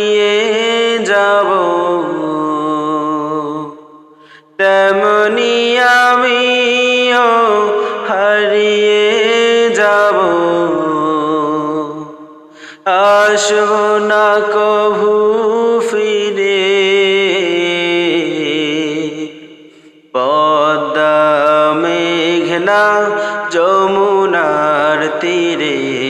হারিয়ে যাব। তেমনি আমিও হারিয়ে যাব। আসব না কভু ফিরে। পদ্মা মেঘনা যমুনার তীরে।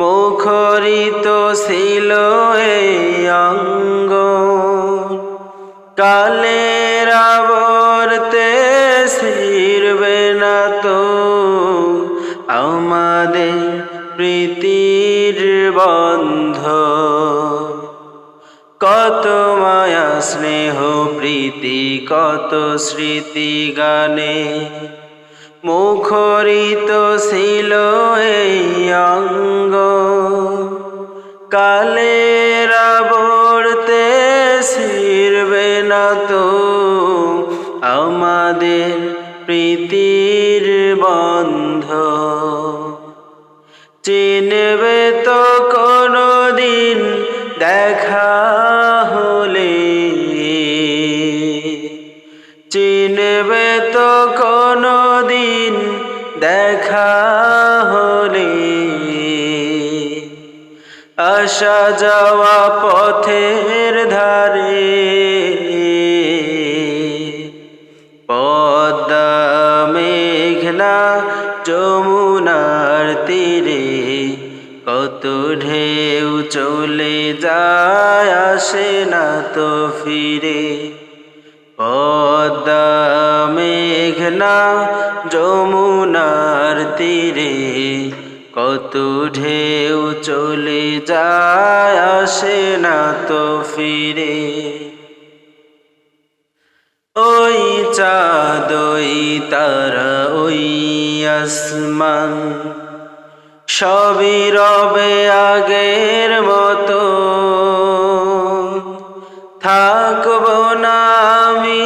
মুখরিত ছিল অঙ্গ। কালের আবর্তে ছিড়বে না তো আমাদের প্রীতির বন্ধ। কত মায়া, স্নেহ, প্রীতি, কত স্মৃতি গানে মুখরিত ছিল এই অঙ্গ। কালের আবর্তে শিরবে না তো আমাদের প্রীতির হলে আসা যাওয়া পথের ধারে পদ্মা মেঘনা যমুনার তীরে কত ঢেউ চলে যায় আসে না তো ফিরে। পদ্মা মেঘনা যমুনার তীরে, কত ঢেউ চলে যায় আসে না তো ফিরে। ওই চাঁদ ওই তারা ওই আসমান, সবই রবে আগের মতো। থাকব না আমি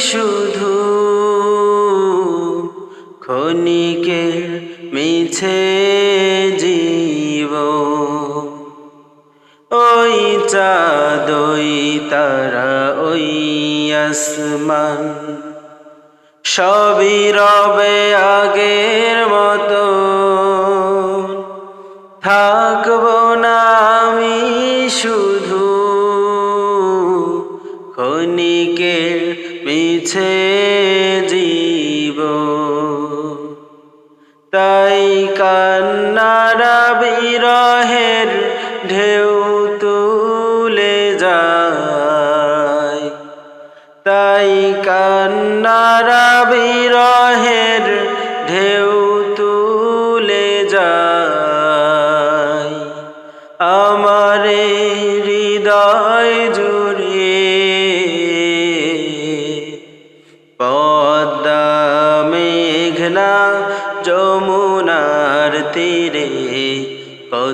শুধু খনিকে মিছে জীব। ওই চাঁদ ওই তারা, ওই আসমান, সবই রবে আগের মতো। থাকব না আমি শুধু পিছে জীব। তাই কান্নারা বিরহের ঢেউ তুলে যায়। তাই কান্নারা বিরহের ঢেউ তুলে যায়। আমার হৃদয় জুড়ে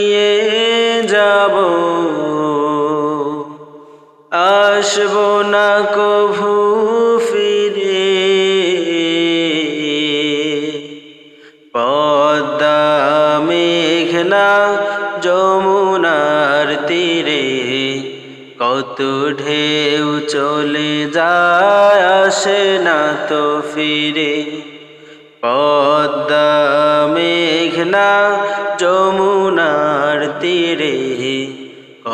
নিয়ে যাব। আসব না কভু ফিরে। পদ্মা মেঘনা যমুনার তীরে কত ঢেউ চলে যায় আসে না তো ফিরে। পদ্মা মেঘনা